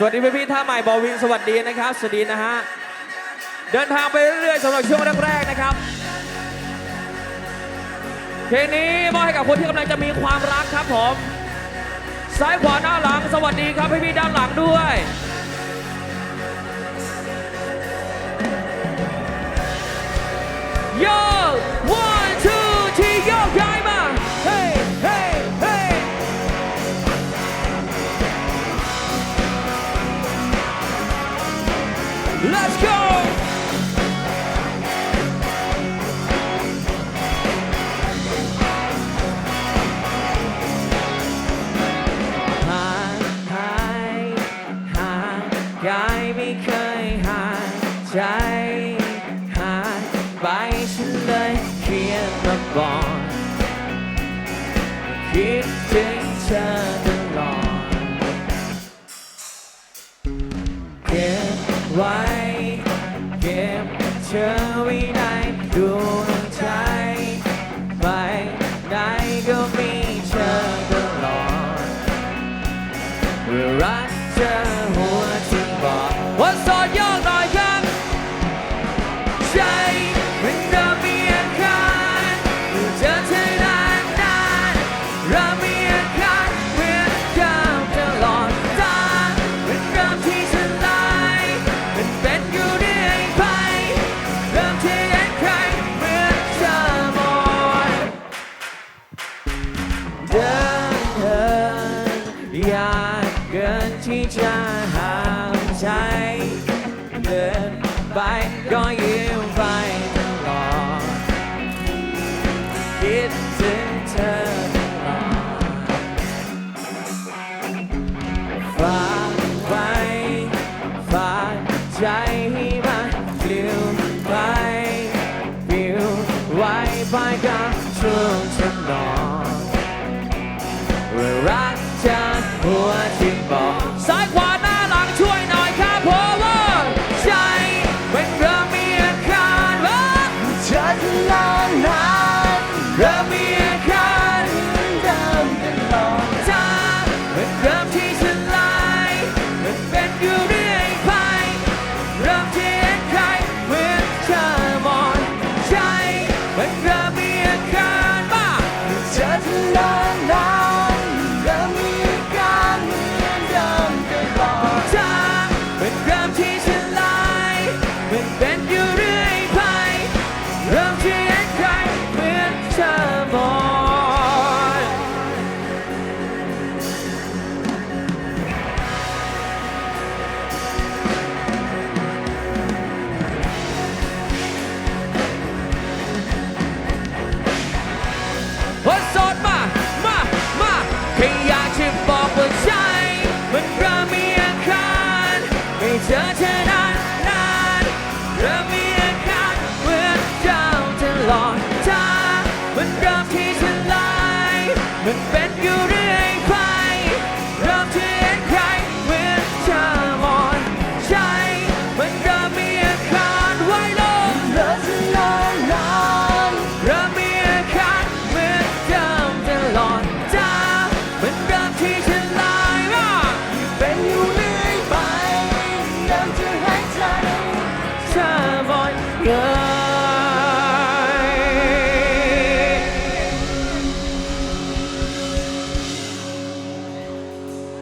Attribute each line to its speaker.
Speaker 1: สวัสดีพี่ๆท่าใหม่บอวินสวัสดีนะครับ สวัสดีนะฮะ เดินทางไปเรื่อยๆสำหรับช่วงแรกๆนะครับ เพลงนี้มอบให้กับคนที่กำลังจะมีความรักครับผม ซ้ายขวาหน้าหลัง สวัสดีครับพี่ๆด้านหลังด้วยโย Let's go! หายหายหายกายไม่เคยหายใจหายไปฉันเลยเขียนมาบอกคิดถึงเธอตลอดเก็บไว้ เธอไว้ในดวง ยากเกินที่จะห้ามใจเดินไปก็ยิ้มไปตลอดคิดถึงเธอตลอดฝากไว้ฝากใจให้มันปลิวไปปลิวไว้ไป รักจ คนโสดมา มา มาแค่อยากจะบอกว่าใจมันเริ่มีอาการไม่เจอเธอนานนารมีอาการเมือเจ้าตลอด venue